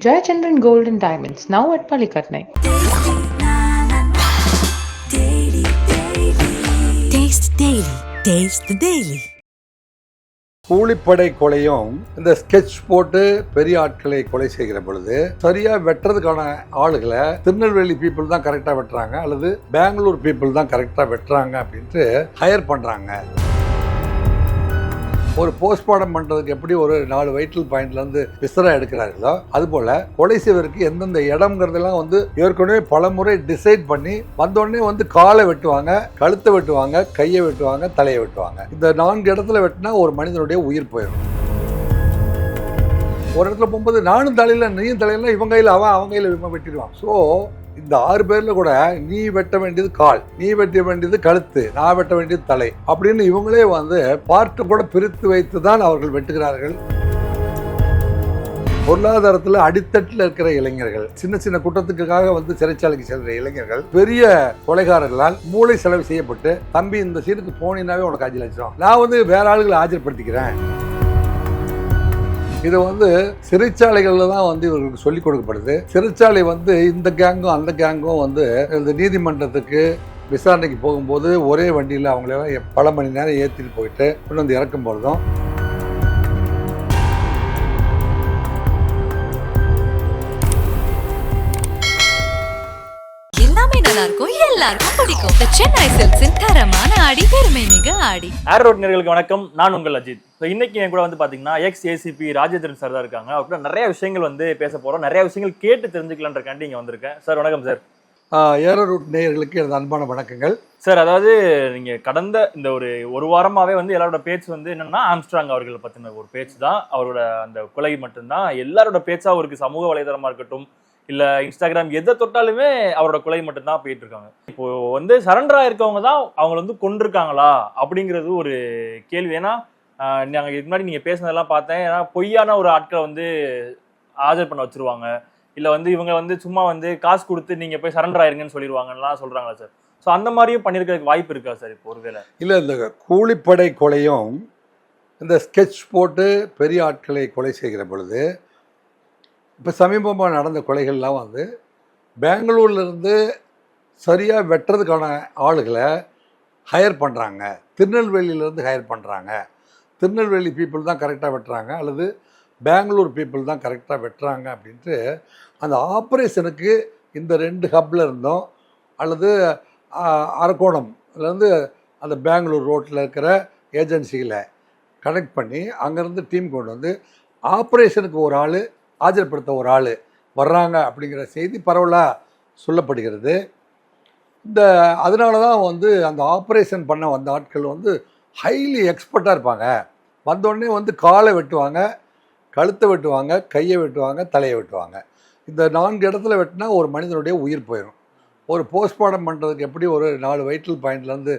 Jayachandran Gold and Diamonds, now at Palikatnai. Taste Daily. Taste the Daily. கூலிப்படை கொலையும் இந்த sketch போட்டு பெரிய ஆட்களை கொலை செய்கிற பொழுது சரியா வெட்டுறதுக்கான ஆளுகளை திருநெல்வேலி பீப்புள் தான் கரெக்டா வெட்டுறாங்க அல்லது பெங்களூர் பீப்புள் தான் கரெக்டா வெட்டுறாங்க அப்படின்ட்டு ஹையர் பண்றாங்க ஒரு போஸ்ட்மார்ட்டம் பண்ணுறதுக்கு எப்படி ஒரு நாலு வைட்டல் பாயிண்ட்லேருந்து விசரா எடுக்கிறார்களோ அதுபோல கொலை செய்வதற்கு எந்தெந்த இடம்ங்கிறதெல்லாம் வந்து ஏற்கனவே பல முறை டிசைட் பண்ணி வந்தோடனே வந்து காலை வெட்டுவாங்க கழுத்தை வெட்டுவாங்க கையை வெட்டுவாங்க தலையை வெட்டுவாங்க. இந்த நான்கு இடத்துல வெட்டினா ஒரு மனிதனுடைய உயிர் போயிடும். ஒரு இடத்துல போகும்போது நானும் தலையில் நீயும் தலையில் இவன் கையில் அவன் அவன் கையில் இவன் வெட்டிடுவான். ஸோ இந்த ஆறு பேர்ல கூட நீ வெட்ட வேண்டியது கால் நீ வெட்ட வேண்டியது கழுத்து நான் வெட்ட வேண்டியது தலை அப்படின்னு இவங்களே வந்து பார்ட்டு கூட பிரித்து வைத்து தான் அவர்கள் வெட்டுகிறார்கள். பொருளாதாரத்தில் அடித்தட்டில் இருக்கிற இளைஞர்கள் சின்ன சின்ன குற்றத்துக்காக வந்து சிறைச்சாலைக்கு செல்கிற இளைஞர்கள் பெரிய கொலைகாரர்களால் மூளை செலவு செய்யப்பட்டு தம்பி இந்த சீனுக்கு போனீங்கன்னாவே உனக்கு அஞ்சு லட்சம். நான் வந்து வேற ஆளுகளை ஆஜர்படுத்திக்கிறேன். இது வந்து சிறைச்சாலைகளில் தான் வந்து இவர்களுக்கு சொல்லிக் கொடுக்கப்படுது. சிறைச்சாலை வந்து இந்த கேங்கும் அந்த கேங்கும் வந்து இந்த நீதிமன்றத்துக்கு விசாரணைக்கு போகும்போது ஒரே வண்டியில் அவங்களெல்லாம் பல மணி நேரம் ஏற்றிட்டு போயிட்டு கொண்டு வந்து இறக்கும் பொழுதும் எல்லாமே நல்லா இருக்கும் எல்லாருக்கும் பிடிக்கும். The சென்னை சில்க்ஸின் தரமான ஆடி பெருமை மிக ஆடி. ஏர் ரோட் நேர்களுக்கு வணக்கம். நான் உங்கள் அஜித். ஸோ இன்னைக்கு என் கூட வந்து பாத்தீங்கன்னா எக்ஸ் ஏசிபி ராஜேந்திரன் சார் தான் இருக்காங்க. அவர் கூட நிறைய விஷயங்கள் வந்து பேச போறோம். நிறைய விஷயங்கள் கேட்டு தெரிஞ்சுக்கலான்றக்காண்டி இங்க வந்திருக்கேன். சார் வணக்கம் சார் ஏரோ ரூட் நேயர்களுக்கு எனது அன்பான வணக்கங்கள். சார் அதாவது நீங்க கடந்த இந்த ஒரு ஒரு வாரமாவே வந்து எல்லாரோட பேச்சு வந்து என்னன்னா ஆம்ஸ்ட்ராங் அவர்களை பத்தின ஒரு பேச்சு தான் அவரோட அந்த கொலை மட்டும்தான். எல்லாரோட பேச்சா அவருக்கு சமூக வலைதளமா இருக்கட்டும் இல்ல இன்ஸ்டாகிராம் எதை தொட்டாலுமே அவரோட கொலை மட்டும்தான் போயிட்டு இருக்காங்க. இப்போ வந்து சரண்டரா இருக்கவங்க தான் அவங்கள வந்து கொண்டிருக்காங்களா அப்படிங்கிறது ஒரு கேள்வி. ஏன்னா நாங்கள் இதுக்கு முன்னாடி நீங்க பேசுனதெல்லாம் பார்த்தேன். ஏன்னா பொய்யான ஒரு ஆட்களை வந்து ஆஜர் பண்ண வச்சிருவாங்க. இல்ல வந்து இவங்க வந்து சும்மா வந்து காசு கொடுத்து நீங்க போய் சரண்டர் ஆயிருங்கன்னு சொல்லிடுவாங்கலாம் சொல்றாங்களா சார் ஸோ அந்த மாதிரியும் பண்ணியிருக்கிறதுக்கு வாய்ப்பு இருக்கா சார் இப்போ ஒருவேளை? இல்லை இந்த கூலிப்படை கொலையும் இந்த ஸ்கெட்ச் போட்டு பெரிய ஆட்களை கொலை செய்கிற பொழுது இப்போ சமீபமாக நடந்த கொலைகள்லாம் வந்து பெங்களூர்லேருந்து சரியாக வெட்டுறதுக்கான ஆளுகளை ஹையர் பண்ணுறாங்க திருநெல்வேலியிலேருந்து ஹையர் பண்ணுறாங்க திருநெல்வேலி பீப்புள் தான் கரெக்டாக வெட்டுறாங்க. அல்லது பெங்களூர் பீப்புள் தான் கரெக்டாக வெட்டுறாங்க அப்படின்ட்டு அந்த ஆப்ரேஷனுக்கு இந்த ரெண்டு ஹப்பில் இருந்தோம் அல்லது அரக்கோணம்லேருந்து அந்த பெங்களூர் ரோட்டில் இருக்கிற ஏஜென்சிகளை கனெக்ட் பண்ணி அங்கேருந்து டீம் கொண்டு வந்து ஆப்ரேஷனுக்கு ஒரு ஆள் ஆஜர்படுத்த ஒரு ஆள் வர்றாங்க அப்படிங்கிற செய்தி பரவலாக சொல்லப்படுகிறது. இந்த அதனால தான் வந்து அந்த ஆப்ரேஷன் பண்ண வந்த ஆட்கள் வந்து ஹைலி எக்ஸ்பர்ட்டாக இருப்பாங்க. வந்தோடனே வந்து காலை வெட்டுவாங்க கழுத்தை வெட்டுவாங்க கையை வெட்டுவாங்க தலையை வெட்டுவாங்க. இந்த நான்கு இடத்துல வெட்டினா ஒரு மனிதனுடைய உயிர் போயிடும் ஒரு போஸ்ட்மார்ட்டம் பண்ணுறதுக்கு எப்படி ஒரு நாலு வைட்டல் பாயிண்ட்லேருந்து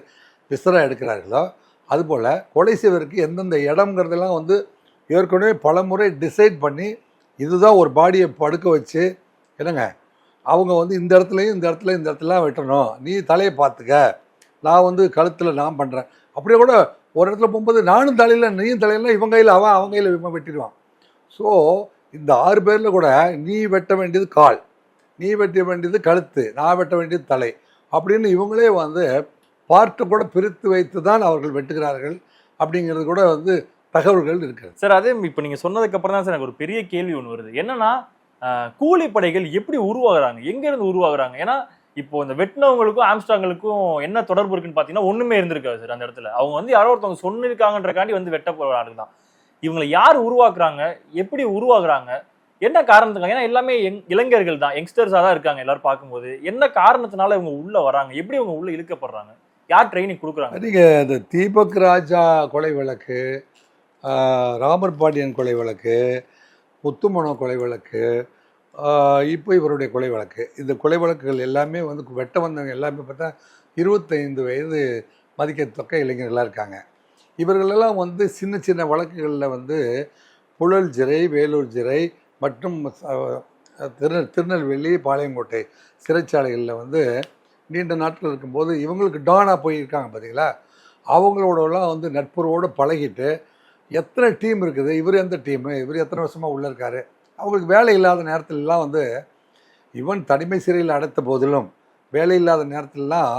விசரா எடுக்கிறார்களோ அதுபோல் கொலை செய்வதற்கு எந்தெந்த இடம்ங்கிறதெல்லாம் வந்து ஏற்கனவே பல முறை டிசைட் பண்ணி இதுதான் ஒரு பாடியை படுக்க வச்சு என்னங்க அவங்க வந்து இந்த இடத்துலையும் இந்த இடத்துல இந்த இடத்துல வெட்டணும். நீ தலையை பார்த்துக்க. நான் வந்து கழுத்தில் நான் பண்ணுறேன் அப்படியே கூட ஒரு இடத்துல போகும்போது நானும் தலையில் நீயும் தலையில் இவன் கையில் அவன் அவன் கையில் இவன் வெட்டிடுவான். ஸோ இந்த ஆறு பேரில் கூட நீ வெட்ட வேண்டியது கால் நீ வெட்ட வேண்டியது கழுத்து நான் வெட்ட வேண்டியது தலை அப்படின்னு இவங்களே வந்து பார்ட்டு கூட பிரித்து வைத்து தான் அவர்கள் வெட்டுகிறார்கள். அப்படிங்கிறது கூட வந்து தகவல்கள் இருக்கிறது. சார் அதே இப்போ நீங்க சொன்னதுக்கு அப்புறம் தான் சார் எனக்கு ஒரு பெரிய கேள்வி ஒன்று வருது. என்னன்னா கூலிப்படைகள் எப்படி உருவாகுறாங்க? எங்க இருந்து உருவாகுறாங்க? ஏன்னா இப்போ இந்த வெட்டினவங்களுக்கும் ஆம்ஸ்டாங்களுக்கும் என்ன தொடர்பு இருக்குன்னு பார்த்தீங்கன்னா ஒண்ணுமே இருந்திருக்காது சார் அந்த இடத்துல. அவங்க வந்து யாரோ ஒருத்தவங்க சொன்னிருக்காங்கன்றக்காண்டி வந்து வெட்ட ஆளுங்க தான். இவங்களை யார் உருவாக்குறாங்க? எப்படி உருவாகுறாங்க? என்ன காரணத்துக்காக? ஏன்னா எல்லாமே இளைஞர்கள் தான் யங்ஸ்டர்ஸாக தான் இருக்காங்க எல்லாரும் பார்க்கும்போது. என்ன காரணத்தினால இவங்க உள்ள வராங்க? எப்படி இவங்க உள்ள இழுக்கப்படுறாங்க? யார் ட்ரைனிங் கொடுக்குறாங்க? நீங்கள் இந்த தீபக் ராஜா கொலை வழக்கு ராமர் பாண்டியன் கொலை வழக்கு முத்துமனோ கொலை வழக்கு இப்போ இவருடைய கொலை வழக்கு. இந்த கொலை வழக்குகள் எல்லாமே வந்து வெட்ட வந்தவங்க எல்லாமே பார்த்தா இருபத்தைந்து வயது மதிக்கத்தக்க இளைஞர்களாக இருக்காங்க. இவர்களெல்லாம் வந்து சின்ன சின்ன வழக்குகளில் வந்து புழல் சிறை வேலூர் சிறை மற்றும் ச- திரு திருநெல்வேலி பாளையங்கோட்டை சிறைச்சாலைகளில் வந்து நீண்ட நாட்கள் இருக்கும்போது இவங்களுக்கு டானாக போயிருக்காங்க பார்த்தீங்களா? அவங்களோடலாம் வந்து நட்புறவோடு பழகிட்டு எத்தனை டீம் இருக்குது? இவர் எந்த டீமு? இவர் எத்தனை வருஷமாக உள்ளே இருக்காரு? அவங்களுக்கு வேலை இல்லாத நேரத்திலலாம் வந்து ஈவன் தனிமை சிறையில் அடைத்த போதிலும் வேலை இல்லாத நேரத்திலலாம்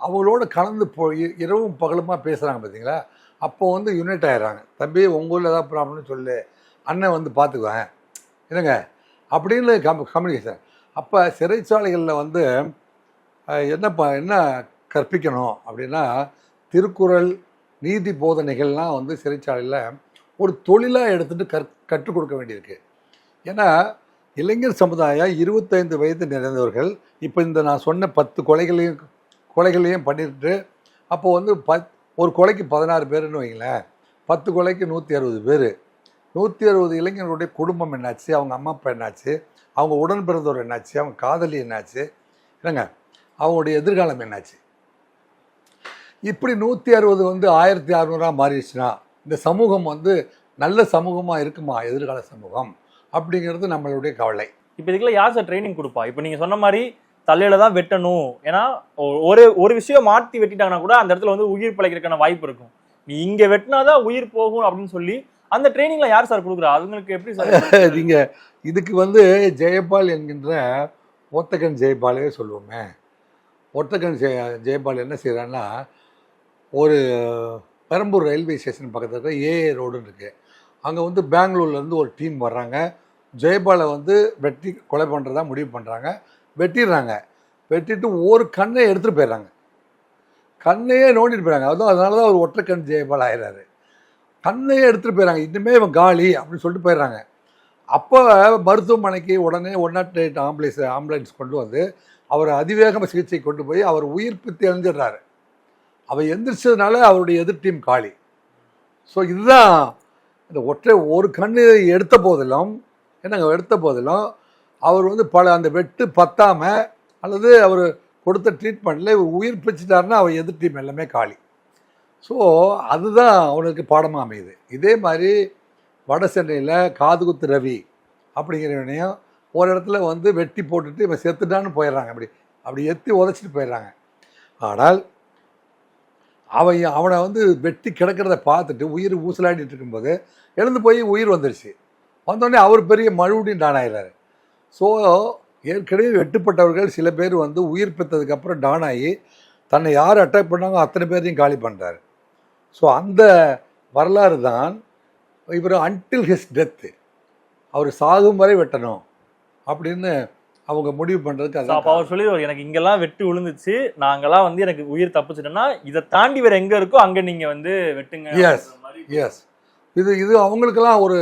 அவங்களோட கலந்து போய் இரவும் பகலுமாக பேசுகிறாங்க பார்த்தீங்களா அப்போ வந்து யூனிட் ஆயிடுறாங்க. தம்பி உங்கள் ஊரில் ஏதாவது ப்ராப்ளம்னு சொல்லு. அண்ணன் வந்து பார்த்துக்குவேன் என்னங்க? அப்படின்னு கம் கம்யூனிகேஷன் அப்போ சிறைச்சாலைகளில் வந்து என்ன ப என்ன கற்பிக்கணும் அப்படின்னா திருக்குறள் நீதி போதனைகள்லாம் வந்து சிறைச்சாலையில் ஒரு தொழிலாக எடுத்துகிட்டு கற் கற்றுக் கொடுக்க வேண்டியிருக்கு. ஏன்னா இளைஞர் சமுதாயம் இருபத்தைந்து வயது நிறைந்தவர்கள் இப்போ இந்த நான் சொன்ன பத்து கொலைகளையும் கொலைகளையும் பண்ணிட்டு அப்போ வந்து பத் ஒரு கொலைக்கு பதினாறு பேருன்னு வைங்களேன். பத்து கொலைக்கு நூற்றி அறுபது பேர். நூற்றி அறுபது இளைஞர்களுடைய குடும்பம் என்னாச்சு அவங்க அம்மா அப்பா என்னாச்சு அவங்க உடன் பிறந்தவர் என்னாச்சு அவங்க காதலி என்னாச்சு என்னங்க அவங்களுடைய எதிர்காலம் என்னாச்சு? இப்படி நூற்றி அறுபது வந்து ஆயிரத்தி அறநூறா மாறிடுச்சுன்னா இந்த சமூகம் வந்து நல்ல சமூகமாக இருக்குமா? எதிர்கால சமூகம் அப்படிங்கிறது நம்மளுடைய கவலை. இப்போ இதுக்குள்ள யார் சார் ட்ரைனிங் கொடுப்பா? இப்போ நீங்க சொன்ன மாதிரி தலையில தான் வெட்டணும். ஏன்னா ஒரு ஒரு விஷயம் மாத்தி வெட்டிட்டாங்கன்னா கூட அந்த இடத்துல வந்து உயிர் பிழைக்கிறதுக்கான வாய்ப்பு இருக்கும். நீ இங்க வெட்டினாதான் உயிர் போகும் அப்படின்னு சொல்லி அந்த ட்ரைனிங்ல யார் சார் கொடுக்குறா? அதுங்களுக்கு எப்படி சார் நீங்கள் இதுக்கு வந்து ஜெயபால் என்கின்ற ஒத்தக்கன் ஜெயபாலே சொல்லுவோமே. ஒத்தக்கன் ஜெய ஜெயபால் என்ன செய்கிறான்னா ஒரு பெரம்பூர் ரயில்வே ஸ்டேஷன் பக்கத்தில் இருக்க ஏஏ ரோடுன்னு இருக்குது அங்கே வந்து பெங்களூர்லேருந்து ஒரு டீம் வர்றாங்க. ஜெயபாலை வந்து வெட்டி கொலை பண்ணுறதா முடிவு பண்ணுறாங்க வெட்டிடுறாங்க. வெட்டிட்டு ஒரு கண்ணை எடுத்துகிட்டு போயிடுறாங்க. கண்ணையே நோண்டிட்டு போயிடுறாங்க. அதுவும் அதனால தான் ஒரு ஒற்றைக்கண் ஜெயபால் ஆயிடுறாரு கண்ணையே எடுத்துகிட்டு போயிடுறாங்க. இன்னுமே இவன் காலி அப்படின்னு சொல்லிட்டு போயிடுறாங்க. அப்போ மருத்துவமனைக்கு உடனே one nought eight ambulance ambulance கொண்டு வந்து அவர் அதிவேகமாக சிகிச்சை கொண்டு போய் அவர் உயிர்ப்பு எழுந்துடுறாரு அவர் எந்திரிச்சதுனால அவருடைய எதிர் டீம் காலி. ஸோ இதுதான் இந்த ஒற்றை ஒரு கண் எடுத்த போதிலும் என்னங்க எடுத்த போதிலும் அவர் வந்து பல அந்த வெட்டு பத்தாம அல்லது அவர் கொடுத்த ட்ரீட்மெண்ட்டில் இவர் உயிர் பிச்சுட்டாருன்னா அவர் எதிர் டீம் எல்லாமே காலி. ஸோ அதுதான் அவனுக்கு பாடமாக அமையுது. இதே மாதிரி வட சென்னையில் காதுகுத்து ரவி அப்படிங்கிறவனையும் ஒரு இடத்துல வந்து வெட்டி போட்டுட்டு இவன் செத்துட்டான்னு போயிடுறாங்க. அப்படி அப்படி எத்தி உதச்சிட்டு போயிடுறாங்க. ஆனால் அவன் அவனை வந்து வெட்டி கிடக்கிறத பார்த்துட்டு உயிர் ஊசலாடிட்டு இருக்கும்போது எழுந்து போய் உயிர் வந்துருச்சு. வந்தோடனே அவர் பெரிய மறுபடியும் டான் ஆயிடுறாரு ஸோ ஏற்கனவே வெட்டுப்பட்டவர்கள் சில பேர் வந்து உயிர் பெற்றதுக்கப்புறம் டான் ஆகி தன்னை யார் அட்டாக் பண்ணாங்க அத்தனை பேரையும் காலி பண்ணுறாரு ஸோ அந்த வரலாறு தான் இவர் அன்டில் ஹிஸ் டெத்து அவர் சாகும் வரை வெட்டணும் அப்படின்னு அவங்க முடிவு பண்ணுறதுக்கு அப்ப அதான் அவர் சொல்லி எனக்கு இங்கெல்லாம் வெட்டு விழுந்துச்சு. நாங்கெல்லாம் வந்து எனக்கு உயிர் தப்பிச்சிட்டேன்னா இதை தாண்டி வேற எங்க இருக்கோ அங்க நீங்க வந்து வெட்டுங்க. மாதிரி. எஸ் இது இது அவங்களுக்கெல்லாம் ஒரு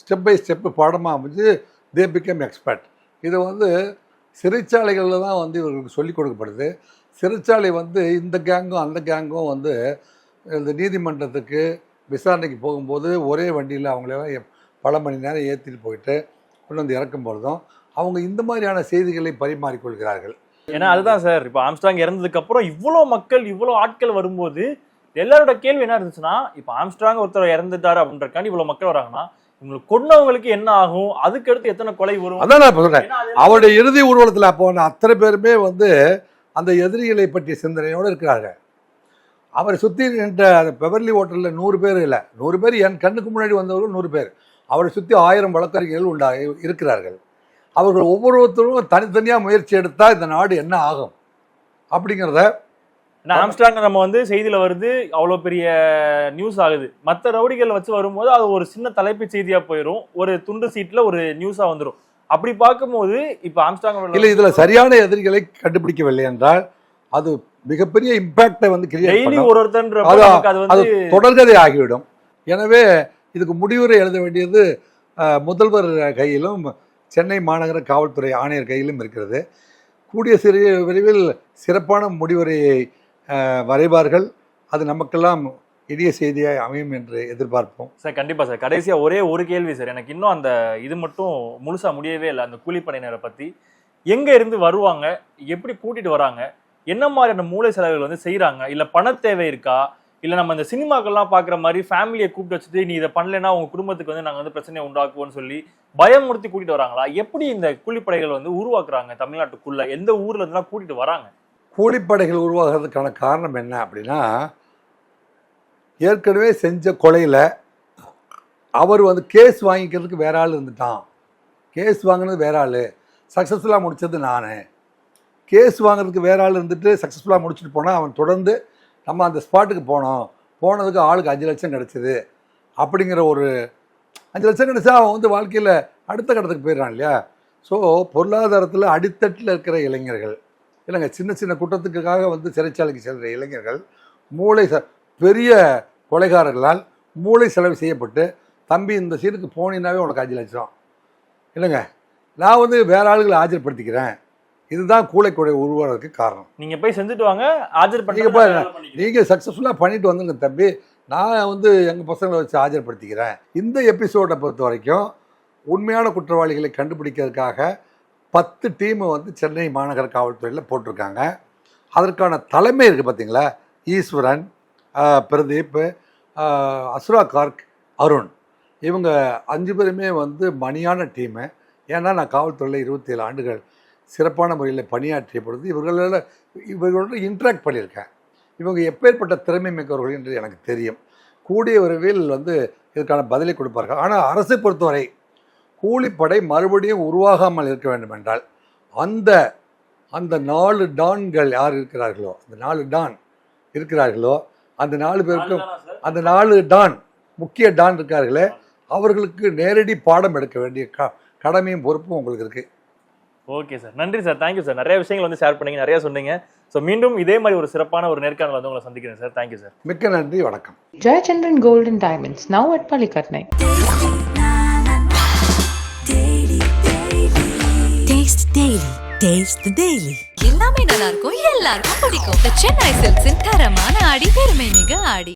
ஸ்டெப் பை ஸ்டெப்பு பாடமாக அமைஞ்சு தே பிகம் எக்ஸ்பர்ட் இது வந்து சிறைச்சாலைகளில் தான் வந்து இவர்களுக்கு சொல்லிக் கொடுக்கப்படுது. சிறைச்சாலை வந்து இந்த கேங்கும் அந்த கேங்கும் வந்து இந்த நீதிமன்றத்துக்கு விசாரணைக்கு போகும்போது ஒரே வண்டியில் அவங்களெல்லாம் பல மணி நேரம் ஏற்றிட்டு போயிட்டு கொண்டு வந்து இறக்கும் பொழுதும் அவங்க இந்த மாதிரியான செய்திகளை பரிமாறிக்கொள்கிறார்கள். ஏன்னா அதுதான் சார். இப்போ ஆம்ஸ்டாங் இறந்ததுக்கு அப்புறம் இவ்வளோ மக்கள் இவ்வளோ ஆட்கள் வரும்போது எல்லாரோட கேள்வி என்ன இருந்துச்சுன்னா இப்போ ஆம்ஸ்டாங் ஒருத்தர் இறந்துட்டாரு அப்படின்றக்காண்டி இவ்வளோ மக்கள் வராங்கன்னா இவங்களுக்கு கொன்னவங்களுக்கு என்ன ஆகும்? அதுக்கு அடுத்து எத்தனை கொலை வரும்? அதான் நான் இப்போ சொல்கிறேன் அவருடைய இறுதி ஊர்வலத்தில் அப்போ அத்தனை பேருமே வந்து அந்த எதிரிகளை பற்றிய சிந்தனையோடு இருக்கிறாங்க அவரை சுற்றி நின்ற பெவர்லி ஹோட்டலில் நூறு பேர் இல்லை. நூறு பேர் என் கண்ணுக்கு முன்னாடி வந்தவர்கள் நூறு பேர். அவரை சுற்றி ஆயிரம் வழக்கறிஞர்கள் உண்டா இருக்கிறார்கள். அவர்கள் ஒவ்வொருத்தரும் தனித்தனியாக முயற்சி எடுத்தால் இந்த நாடு என்ன ஆகும்? அப்படிங்கிறத ஏன்னா ஆம்ஸ்டாங் நம்ம வந்து செய்தியில வருது அவ்வளோ பெரிய நியூஸ் ஆகுது. மற்ற ரவுடிகள் வச்சு வரும்போது அது ஒரு சின்ன தலைப்புச் செய்தியா போயிடும் ஒரு துண்டு சீட்ல ஒரு நியூஸா வந்துடும் அப்படி பார்க்கும்போது இப்போ ஆம்ஸ்டாங் இல்லை இதில் சரியான எதிரிகளை கண்டுபிடிக்கவில்லை என்றால் அது மிகப்பெரிய இம்பேக்டை வந்து கிரியேட் ஒரு நமக்கு அது தொடர்கதை ஆகிவிடும். எனவே இதுக்கு முடிவுரை எழுத வேண்டியது முதல்வர் கையிலும் சென்னை மாநகர காவல்துறை ஆணையர் கையிலும் இருக்கிறது. கூடிய சிறிய விரைவில் சிறப்பான முடிவுரையை வரைவார்கள். அது நமக்கெல்லாம் இனிய செய்தியாக அமையும் என்று எதிர்பார்ப்போம். சார் கண்டிப்பாக சார். கடைசியாக ஒரே ஒரு கேள்வி சார். எனக்கு இன்னும் அந்த இது மட்டும் முழுசாக முடியவே இல்லை. அந்த கூலிப்படையினரை பற்றி எங்கே இருந்து வருவாங்க? எப்படி கூட்டிகிட்டு வராங்க? என்ன மாதிரியான மூளை செலவுகள் வந்து செய்கிறாங்க இல்லை பண தேவை இருக்கா? இல்லை நம்ம இந்த சினிமாக்கள்லாம் பார்க்குற மாதிரி ஃபேமிலியை கூப்பிட்டு வச்சுட்டு நீ இதை பண்ணலைன்னா உங்கள் குடும்பத்துக்கு வந்து நாங்கள் வந்து பிரச்சனையை உண்டாக்குவோம்னு சொல்லி பயமுறுத்தி கூட்டிட்டு வராங்களா? எப்படி இந்த கூலிப்படைகள் வந்து உருவாக்குறாங்க தமிழ்நாட்டுக்குள்ள? எந்த ஊர்ல இருந்துலாம் கூட்டிட்டு வராங்க? கூலிப்படைகள் உருவாகிறதுக்கான காரணம் என்ன அப்படின்னா ஏற்கனவே செஞ்ச கொலையில் அவர் வந்து கேஸ் வாங்கிக்கிறதுக்கு வேற ஆள் இருந்துட்டான். கேஸ் வாங்கினது வேற ஆள். சக்ஸஸ்ஃபுல்லாக முடித்தது நான். கேஸ் வாங்குறதுக்கு வேற ஆள் இருந்துட்டு சக்ஸஸ்ஃபுல்லாக முடிச்சுட்டு போனால் அவன் தொடர்ந்து நம்ம அந்த ஸ்பாட்டுக்கு போனோம். போனதுக்கு ஆளுக்கு அஞ்சு லட்சம் கிடச்சிது. அப்படிங்கிற ஒரு அஞ்சு லட்சம் கிடச்சா அவன் வந்து வாழ்க்கையில் அடுத்த கட்டத்துக்கு போயிடுறான் இல்லையா? ஸோ பொருளாதாரத்தில் அடித்தட்டில் இருக்கிற இளைஞர்கள் இல்லைங்க சின்ன சின்ன குற்றத்துக்காக வந்து சிறைச்சாலைக்கு செல்கிற இளைஞர்கள் மூளை ச பெரிய கொலைகாரர்களால் மூளை செலவு செய்யப்பட்டு தம்பி இந்த சீனுக்கு போனீங்கன்னாவே உனக்கு அஞ்சு லட்சம். இல்லைங்க நான் வந்து வேற ஆளுகளை ஆஜர்படுத்திக்கிறேன். இதுதான் கூளைக்குறை உருவாகிறதுக்கு காரணம். நீங்க போய் செஞ்சுட்டு வாங்க ஆஜர் பண்ணி நீங்கள் சக்ஸஸ்ஃபுல்லாக பண்ணிட்டு வந்துங்க தம்பி. நான் வந்து எங்கள் பசங்களை வச்சு ஆஜர்படுத்திக்கிறேன். இந்த எபிசோடை பொறுத்த வரைக்கும் உண்மையான குற்றவாளிகளை கண்டுபிடிக்கிறதுக்காக பத்து டீமை வந்து சென்னை மாநகர காவல்துறையில் போட்டிருக்காங்க. அதற்கான தலைமை இருக்குது பார்த்தீங்களா ஈஸ்வரன் பிரதீப் அசுரா கார்க் அருண். இவங்க அஞ்சு பேருமே வந்து மணியான டீமு ஏன்னா நான் காவல்துறையில் இருபத்தி ஏழு ஆண்டுகள் சிறப்பான முறையில் பணியாற்றிய பொழுது இவர்களோட இவர்களோட இன்ட்ராக்ட் பண்ணியிருக்கேன். இவங்க எப்பேற்பட்ட திறமை மிக்கவர்கள் என்று எனக்கு தெரியும். கூடிய விரைவில் வந்து இதற்கான பதிலை கொடுப்பார்கள். ஆனால் அரசை பொறுத்தவரை கூலிப்படை மறுபடியும் உருவாகாமல் இருக்க வேண்டும் என்றால் அந்த அந்த நாலு டான்கள் யார் இருக்கிறார்களோ அந்த நாலு டான் இருக்கிறார்களோ அந்த நாலு பேருக்கும் அந்த நாலு டான் முக்கிய டான் இருக்கார்களே அவர்களுக்கு நேரடி பாடம் எடுக்க வேண்டிய க கடமையும் பொறுப்பும் உங்களுக்கு இருக்குது ஓகே சார். நன்றி சார். Thank you sir. நிறைய விஷயங்கள் வந்து ஷேர் பண்ணீங்க. நிறைய சொன்னீங்க. ஸோ மீண்டும் இதே மாதிரி ஒரு சிறப்பான ஒரு நேர்காணல் வந்து உங்களை சந்திக்கிறேன் சார் தேங்க்யூ சார் மிக்க நன்றி வணக்கம் Jayachandran Gold and Diamonds, now at Palikatnai. Taste Daily. Taste the Daily. எல்லாமே நல்லா இருக்கும் எல்லாருக்கும் பிடிக்கும் The சென்னை சில்க்ஸின் தரமான ஆடி பெருமை மிக ஆடி